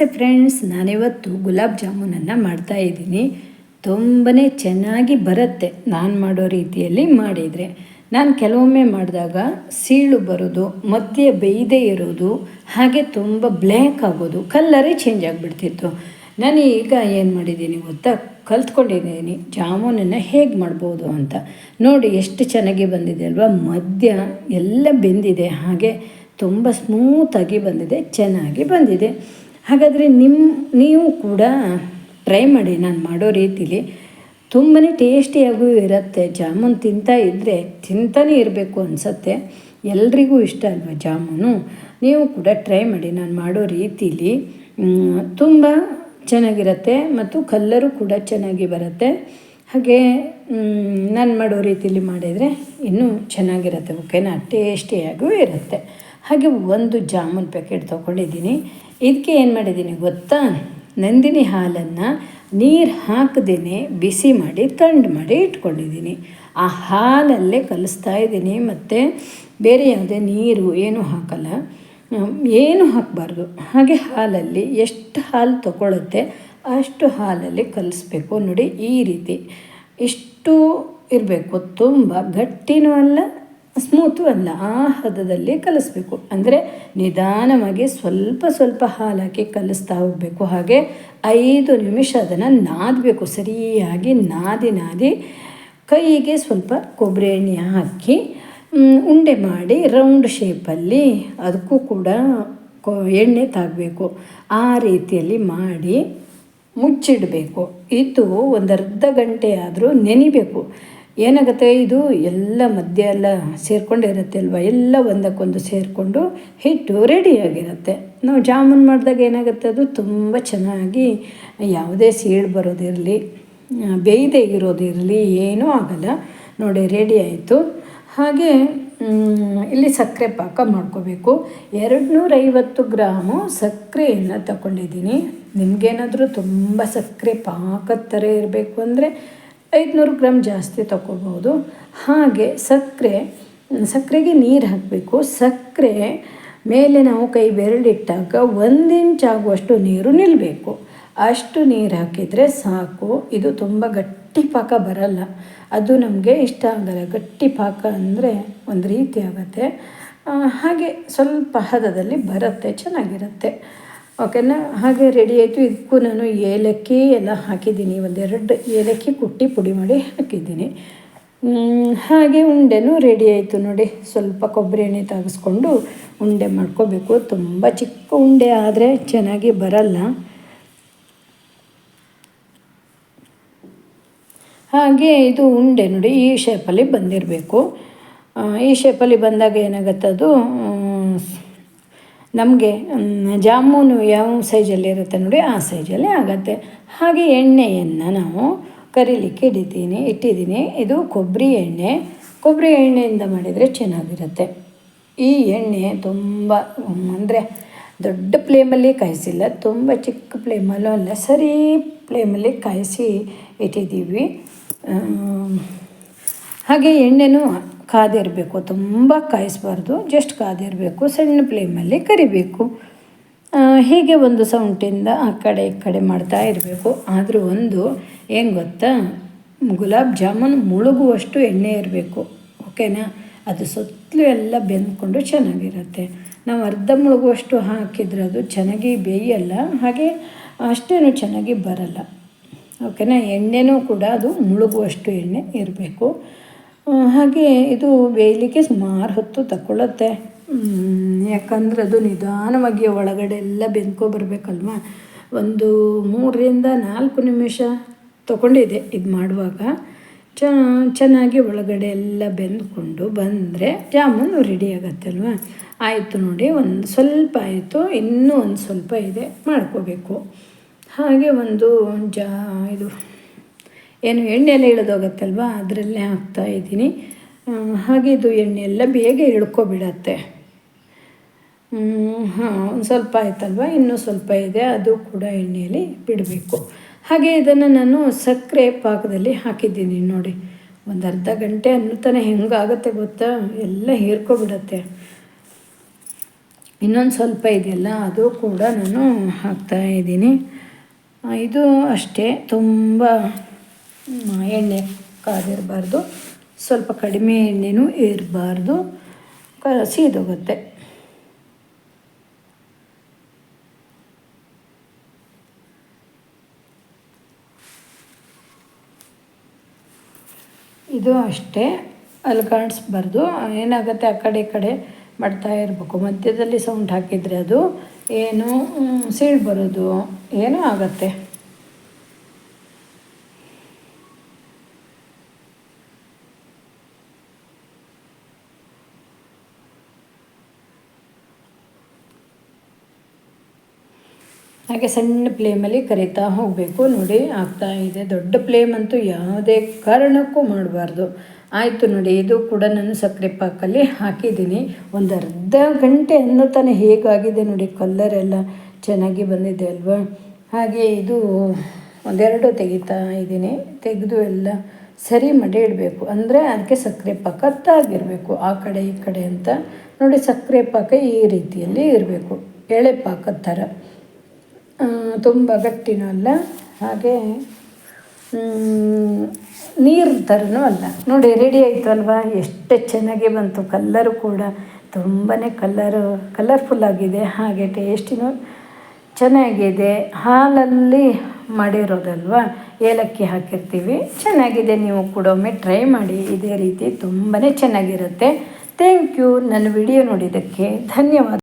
ನಮಸ್ತೆ ಫ್ರೆಂಡ್ಸ್ ನಾನಿವತ್ತು ಗುಲಾಬ್ ಜಾಮೂನನ್ನು ಮಾಡ್ತಾ ಇದ್ದೀನಿ. ತುಂಬಾ ಚೆನ್ನಾಗಿ ಬರುತ್ತೆ ನಾನು ಮಾಡೋ ರೀತಿಯಲ್ಲಿ ಮಾಡಿದರೆ. ನಾನು ಕೆಲವೊಮ್ಮೆ ಮಾಡಿದಾಗ ಸೀಳು ಬರೋದು, ಮಧ್ಯೆ ಬೇಯದೇ ಇರೋದು, ಹಾಗೆ ತುಂಬ ಬ್ಲ್ಯಾಕ್ ಆಗೋದು, ಕಲ್ಲರೇ ಚೇಂಜ್ ಆಗಿಬಿಡ್ತಿತ್ತು. ನಾನು ಈಗ ಏನು ಮಾಡಿದ್ದೀನಿ ಗೊತ್ತಾ? ಕಲ್ತ್ಕೊಂಡಿದ್ದೀನಿ ಜಾಮೂನನ್ನು ಹೇಗೆ ಮಾಡ್ಬೋದು ಅಂತ. ನೋಡಿ ಎಷ್ಟು ಚೆನ್ನಾಗಿ ಬಂದಿದೆ ಅಲ್ವಾ? ಮಧ್ಯ ಎಲ್ಲ ಬೆಂದಿದೆ, ಹಾಗೆ ತುಂಬ ಸ್ಮೂತಾಗಿ ಬಂದಿದೆ, ಚೆನ್ನಾಗಿ ಬಂದಿದೆ. ಹಾಗಾದರೆ ನಿಮ್ಮ ನೀವು ಕೂಡ ಟ್ರೈ ಮಾಡಿ. ನಾನು ಮಾಡೋ ರೀತಿಲಿ ತುಂಬಾ ಟೇಸ್ಟಿಯಾಗೂ ಇರುತ್ತೆ. ಜಾಮೂನ್ ತಿಂತಾ ಇದ್ದರೆ ತಿಂತಾನೇ ಇರಬೇಕು ಅನಿಸತ್ತೆ. ಎಲ್ರಿಗೂ ಇಷ್ಟ ಅಲ್ವಾ ಜಾಮೂನು? ನೀವು ಕೂಡ ಟ್ರೈ ಮಾಡಿ. ನಾನು ಮಾಡೋ ರೀತಿಲಿ ತುಂಬ ಚೆನ್ನಾಗಿರುತ್ತೆ ಮತ್ತು ಕಲ್ಲರು ಕೂಡ ಚೆನ್ನಾಗಿ ಬರುತ್ತೆ. ಹಾಗೆ ನಾನು ಮಾಡೋ ರೀತಿಲಿ ಮಾಡಿದರೆ ಇನ್ನೂ ಚೆನ್ನಾಗಿರುತ್ತೆ. ಓಕೆನಾ? ಟೇಸ್ಟಿಯಾಗೂ ಇರುತ್ತೆ. ಹಾಗೆ ಒಂದು ಜಾಮೂನ್ ಪ್ಯಾಕೆಟ್ ತೊಗೊಂಡಿದ್ದೀನಿ. ಇದಕ್ಕೆ ಏನು ಮಾಡಿದ್ದೀನಿ ಗೊತ್ತಾ? ನಂದಿನಿ ಹಾಲನ್ನು ನೀರು ಹಾಕದೇ ಬಿಸಿ ಮಾಡಿ ತಂಡು ಮಾಡಿ ಇಟ್ಕೊಂಡಿದ್ದೀನಿ. ಆ ಹಾಲಲ್ಲೇ ಕಲಿಸ್ತಾ ಇದ್ದೀನಿ. ಮತ್ತು ಬೇರೆ ಯಾವುದೇ ನೀರು ಏನೂ ಹಾಕಲ್ಲ. ಏನು ಹಾಕಬಾರ್ದು. ಹಾಗೆ ಹಾಲಲ್ಲಿ ಎಷ್ಟು ಹಾಲು ತಗೊಳುತ್ತೆ ಅಷ್ಟು ಹಾಲಲ್ಲಿ ಕಲಿಸ್ಬೇಕು ನೋಡಿ ಈ ರೀತಿ. ಇಷ್ಟು ಇರಬೇಕು. ತುಂಬ ಗಟ್ಟಿನೂ ಅಲ್ಲ ಸ್ಮೂತು ಅಲ್ಲ ಆ ಹದದಲ್ಲಿ ಕಲಿಸ್ಬೇಕು. ಅಂದರೆ ನಿಧಾನವಾಗಿ ಸ್ವಲ್ಪ ಸ್ವಲ್ಪ ಹಾಲಾಕಿ ಕಲಿಸ್ತಾ ಹೋಗಬೇಕು. ಹಾಗೆ ಐದು ನಿಮಿಷ ಅದನ್ನು ನಾದಬೇಕು. ಸರಿಯಾಗಿ ನಾದಿ ನಾದಿ ಕೈಗೆ ಸ್ವಲ್ಪ ಕೊಬ್ಬರಿ ಎಣ್ಣೆ ಹಾಕಿ ಉಂಡೆ ಮಾಡಿ ರೌಂಡ್ ಶೇಪಲ್ಲಿ ಅದಕ್ಕೂ ಕೂಡ ಕೊ ಎಣ್ಣೆ ತಾಗಬೇಕು. ಆ ರೀತಿಯಲ್ಲಿ ಮಾಡಿ ಮುಚ್ಚಿಡಬೇಕು. ಇದು ಒಂದು ಅರ್ಧ ಗಂಟೆ ಆದರೂ ನೆನಿಬೇಕು. ಏನಾಗುತ್ತೆ? ಇದು ಎಲ್ಲ ಮಧ್ಯ ಎಲ್ಲ ಸೇರ್ಕೊಂಡಿರುತ್ತೆ ಅಲ್ವಾ? ಎಲ್ಲ ಒಂದಕ್ಕೊಂದು ಸೇರಿಕೊಂಡು ಹಿಟ್ಟು ರೆಡಿಯಾಗಿರುತ್ತೆ ನಾವು ಜಾಮೂನ್ ಮಾಡಿದಾಗ ಏನಾಗುತ್ತೆ? ಅದು ತುಂಬ ಚೆನ್ನಾಗಿ ಯಾವುದೇ ಸೀಳು ಬರೋದಿರಲಿ ಬೇಯದೇ ಇರೋದಿರಲಿ, ಏನೂ ಆಗಲ್ಲ. ನೋಡಿ ರೆಡಿ ಆಯಿತು. ಹಾಗೆ ಇಲ್ಲಿ ಸಕ್ಕರೆ ಪಾಕ ಮಾಡ್ಕೋಬೇಕು. ಎರಡು ನೂರೈವತ್ತು ಗ್ರಾಮು ಸಕ್ಕರೆಯನ್ನು ತಗೊಂಡಿದ್ದೀನಿ. ನಿಮಗೇನಾದರೂ ತುಂಬ ಸಕ್ಕರೆ ಪಾಕದ ಥರ ಇರಬೇಕು ಅಂದರೆ ಐದುನೂರು ಗ್ರಾಮ್ ಜಾಸ್ತಿ ತಗೋಬೋದು ಹಾಗೆ ಸಕ್ಕರೆ, ಸಕ್ಕರೆಗೆ ನೀರು ಹಾಕಬೇಕು. ಸಕ್ಕರೆ ಮೇಲೆ ನಾವು ಕೈ ಬೆರಳಿಟ್ಟಾಗ ಒಂದು ಇಂಚ್ ಆಗುವಷ್ಟು ನೀರು ನಿಲ್ಲಬೇಕು ಅಷ್ಟು ನೀರು ಹಾಕಿದರೆ ಸಾಕು. ಇದು ತುಂಬ ಗಟ್ಟಿ ಪಾಕ ಬರಲ್ಲ. ಅದು ನಮಗೆ ಇಷ್ಟ ಆಗಲ್ಲ. ಗಟ್ಟಿ ಪಾಕ ಅಂದರೆ ಒಂದು ರೀತಿ ಆಗುತ್ತೆ. ಹಾಗೆ ಸ್ವಲ್ಪ ಹದದಲ್ಲಿ ಬರುತ್ತೆ, ಚೆನ್ನಾಗಿರುತ್ತೆ. ಓಕೆನಾ? ಹಾಗೆ ರೆಡಿ ಆಯಿತು. ಇದಕ್ಕೂ ನಾನು ಏಲಕ್ಕಿ ಎಲ್ಲ ಹಾಕಿದ್ದೀನಿ. ಒಂದೆರಡು ಏಲಕ್ಕಿ ಕುಟ್ಟಿ ಪುಡಿ ಮಾಡಿ ಹಾಕಿದ್ದೀನಿ. ಹಾಗೆ ಉಂಡೆನೂ ರೆಡಿ ಆಯಿತು ನೋಡಿ. ಸ್ವಲ್ಪ ಕೊಬ್ಬರಿ ಎಣ್ಣೆ ತಾಗಿಸ್ಕೊಂಡು ಉಂಡೆ ಮಾಡ್ಕೋಬೇಕು. ತುಂಬ ಚಿಕ್ಕ ಉಂಡೆ ಆದರೆ ಚೆನ್ನಾಗಿ ಬರಲ್ಲ. ಹಾಗೆ ಇದು ಉಂಡೆ ನೋಡಿ ಈ ಶೇಪಲ್ಲಿ ಬಂದಿರಬೇಕು. ಈ ಶೇಪಲ್ಲಿ ಬಂದಾಗ ಏನಾಗುತ್ತೆ ಅದು ನಮಗೆ ಜಾಮೂನು ಯಾವ ಸೈಜಲ್ಲಿ ಇರುತ್ತೆ ನೋಡಿ ಆ ಸೈಜಲ್ಲಿ ಆಗುತ್ತೆ. ಹಾಗೆ ಎಣ್ಣೆಯನ್ನು ನಾವು ಕರಿಲಿಕ್ಕೆ ಇಡಿತೀನಿ, ಇಟ್ಟಿದ್ದೀನಿ. ಇದು ಕೊಬ್ಬರಿ ಎಣ್ಣೆ. ಕೊಬ್ಬರಿ ಎಣ್ಣೆಯಿಂದ ಮಾಡಿದರೆ ಚೆನ್ನಾಗಿರುತ್ತೆ. ಈ ಎಣ್ಣೆ ತುಂಬ ಅಂದರೆ ದೊಡ್ಡ ಫ್ಲೇಮಲ್ಲಿ ಕಾಯಿಸಿಲ್ಲ, ತುಂಬ ಚಿಕ್ಕ ಫ್ಲೇಮಲ್ಲೂ ಅಲ್ಲ, ಸರಿ ಫ್ಲೇಮಲ್ಲಿ ಕಾಯಿಸಿ ಇಟ್ಟಿದ್ದೀವಿ. ಹಾಗೆ ಎಣ್ಣೆನೂ ಕಾದಿರಬೇಕು ತುಂಬ ಕಾಯಿಸಬಾರ್ದು ಜಸ್ಟ್ ಕಾದಿರಬೇಕು ಸಣ್ಣ ಫ್ಲೇಮಲ್ಲಿ ಕರಿಬೇಕು. ಹೀಗೆ ಒಂದು ಸೌಂಟಿಂದ ಆ ಕಡೆ ಈ ಕಡೆ ಮಾಡ್ತಾ ಇರಬೇಕು. ಆದರೂ ಒಂದು ಏನು ಗೊತ್ತಾ? ಗುಲಾಬ್ ಜಾಮೂನ್ ಮುಳುಗುವಷ್ಟು ಎಣ್ಣೆ ಇರಬೇಕು ಓಕೆನಾ ಅದು ಸುತ್ತಲೂ ಎಲ್ಲ ಬೆಂದ್ಕೊಂಡು ಚೆನ್ನಾಗಿರುತ್ತೆ. ನಾವು ಅರ್ಧ ಮುಳುಗುವಷ್ಟು ಹಾಕಿದ್ರೆ ಅದು ಚೆನ್ನಾಗಿ ಬೇಯಲ್ಲ, ಹಾಗೆ ಅಷ್ಟೇನು ಚೆನ್ನಾಗಿ ಬರಲ್ಲ ಓಕೆನಾ ಎಣ್ಣೆನೂ ಕೂಡ ಅದು ಮುಳುಗುವಷ್ಟು ಎಣ್ಣೆ ಇರಬೇಕು. ಹಾಗೆ ಇದು ಬೇಯಲಿಕ್ಕೆ ಸುಮಾರು ಹೊತ್ತು ತಗೊಳ್ಳುತ್ತೆ ಯಾಕಂದರೆ ಅದು ನಿಧಾನವಾಗಿ ಒಳಗಡೆ ಎಲ್ಲ ಬೆಂದ್ಕೊಬರ್ಬೇಕಲ್ವ ಒಂದು ಮೂರರಿಂದ ನಾಲ್ಕು ನಿಮಿಷ ತಗೊಂಡಿದೆ ಇದು ಮಾಡುವಾಗ. ಚೆನ್ನಾಗಿ ಒಳಗಡೆ ಎಲ್ಲ ಬೆಂದ್ಕೊಂಡು ಬಂದರೆ ಜಾಮೂನು ರೆಡಿ ಆಗತ್ತಲ್ವ? ಆಯಿತು ನೋಡಿ, ಒಂದು ಸ್ವಲ್ಪ ಆಯಿತು, ಇನ್ನೂ ಒಂದು ಸ್ವಲ್ಪ ಇದೆ, ಮಾಡ್ಕೋಬೇಕು. ಹಾಗೆ ಒಂದು ಜಾ, ಇದು ಏನು ಎಣ್ಣೆ ಎಲ್ಲ ಇಳಿದೋಗತ್ತಲ್ವ ಅದರಲ್ಲೇ ಹಾಕ್ತಾ ಇದ್ದೀನಿ. ಹಾಗೆ ಇದು ಎಣ್ಣೆ ಎಲ್ಲ ಬೇಗ ಇಳ್ಕೊಬಿಡತ್ತೆ. ಹಾಂ, ಒಂದು ಸ್ವಲ್ಪ ಆಯ್ತಲ್ವ? ಇನ್ನೂ ಸ್ವಲ್ಪ ಇದೆ. ಅದು ಕೂಡ ಎಣ್ಣೆಯಲ್ಲಿ ಬಿಡಬೇಕು. ಹಾಗೆ ಇದನ್ನು ನಾನು ಸಕ್ಕರೆ ಪಾಕದಲ್ಲಿ ಹಾಕಿದ್ದೀನಿ ನೋಡಿ. ಒಂದು ಅರ್ಧ ಗಂಟೆ ಅನ್ನತಾನೆ ಹೆಂಗಾಗುತ್ತೆ ಗೊತ್ತಾ? ಎಲ್ಲ ಹೀರ್ಕೊಬಿಡತ್ತೆ. ಇನ್ನೊಂದು ಸ್ವಲ್ಪ ಇದೆಯಲ್ಲ, ಅದು ಕೂಡ ನಾನು ಹಾಕ್ತಾ ಇದ್ದೀನಿ. ಇದು ಅಷ್ಟೇ. ತುಂಬ ಎಣ್ಣೆ ಕಾದಿರಬಾರ್ದು. ಸ್ವಲ್ಪ ಕಡಿಮೆ ಎಣ್ಣೆನೂ ಇರಬಾರ್ದು. ಸೀದೋಗುತ್ತೆ ಇದು ಅಷ್ಟೇ. ಅಲ್ಲಿ ಕಾಣಿಸ್ಬಾರ್ದು. ಏನಾಗುತ್ತೆ, ಆ ಕಡೆ ಈ ಕಡೆ ಮಾಡ್ತಾ ಇರಬೇಕು. ಮಧ್ಯದಲ್ಲಿ ಸೌಂಡ್ ಹಾಕಿದರೆ ಅದು ಏನು ಸೀಳು ಬರೋದು ಏನೋ ಆಗುತ್ತೆ. ಹಾಗೆ ಸಣ್ಣ ಫ್ಲೇಮಲ್ಲಿ ಕರಿತಾ ಹೋಗಬೇಕು. ನೋಡಿ, ಆಗ್ತಾ ಇದೆ. ದೊಡ್ಡ ಫ್ಲೇಮ್ ಅಂತೂ ಯಾವುದೇ ಕಾರಣಕ್ಕೂ ಮಾಡಬಾರ್ದು. ಆಯಿತು ನೋಡಿ, ಇದು ಕೂಡ ನಾನು ಸಕ್ಕರೆ ಪಾಕಲ್ಲಿ ಹಾಕಿದ್ದೀನಿ. ಒಂದು ಅರ್ಧ ಗಂಟೆ ಅನ್ನೋ ತಾನೇ ಹೇಗಾಗಿದೆ ನೋಡಿ ಕಲ್ಲರ್ ಎಲ್ಲ ಚೆನ್ನಾಗಿ ಬಂದಿದೆ ಅಲ್ವಾ? ಹಾಗೆ ಇದು ಒಂದೆರಡು ತೆಗಿತಾ ಇದ್ದೀನಿ. ತೆಗೆದು ಎಲ್ಲ ಸರಿ ಮಾಡಿ ಇಡಬೇಕು. ಅಂದರೆ ಅದಕ್ಕೆ ಸಕ್ಕರೆ ಪಾಕ ತಾಗಿರಬೇಕು. ಆ ಕಡೆ, ಈ ಕಡೆ ಅಂತ. ನೋಡಿ, ಸಕ್ಕರೆ ಪಾಕ ಈ ರೀತಿಯಲ್ಲಿ ಇರಬೇಕು. ಎಳೆ ಪಾಕದ ಥರ. ತುಂಬ ಗಟ್ಟಿನೂ ಅಲ್ಲ, ಹಾಗೆ ನೀರು ಥರನೂ ಅಲ್ಲ. ನೋಡಿ ರೆಡಿ ಆಯಿತು ಅಲ್ವಾ ಎಷ್ಟು ಚೆನ್ನಾಗಿ ಬಂತು. ಕಲ್ಲರು ಕೂಡ ತುಂಬಾ ಕಲ್ಲರು ಕಲರ್ಫುಲ್ ಆಗಿದೆ, ಹಾಗೆ ಟೇಸ್ಟಿನೂ ಚೆನ್ನಾಗಿದೆ. ಹಾಲಲ್ಲಿ ಮಾಡಿರೋದಲ್ವಾ? ಏಲಕ್ಕಿ ಹಾಕಿರ್ತೀವಿ. ಚೆನ್ನಾಗಿದೆ, ನೀವು ಕೂಡ ಒಮ್ಮೆ ಟ್ರೈ ಮಾಡಿ. ಇದೇ ರೀತಿ ತುಂಬಾ ಚೆನ್ನಾಗಿರುತ್ತೆ. ಥ್ಯಾಂಕ್ ಯು ನನ್ನ ವಿಡಿಯೋ ನೋಡಿದ್ದಕ್ಕೆ ಧನ್ಯವಾದ.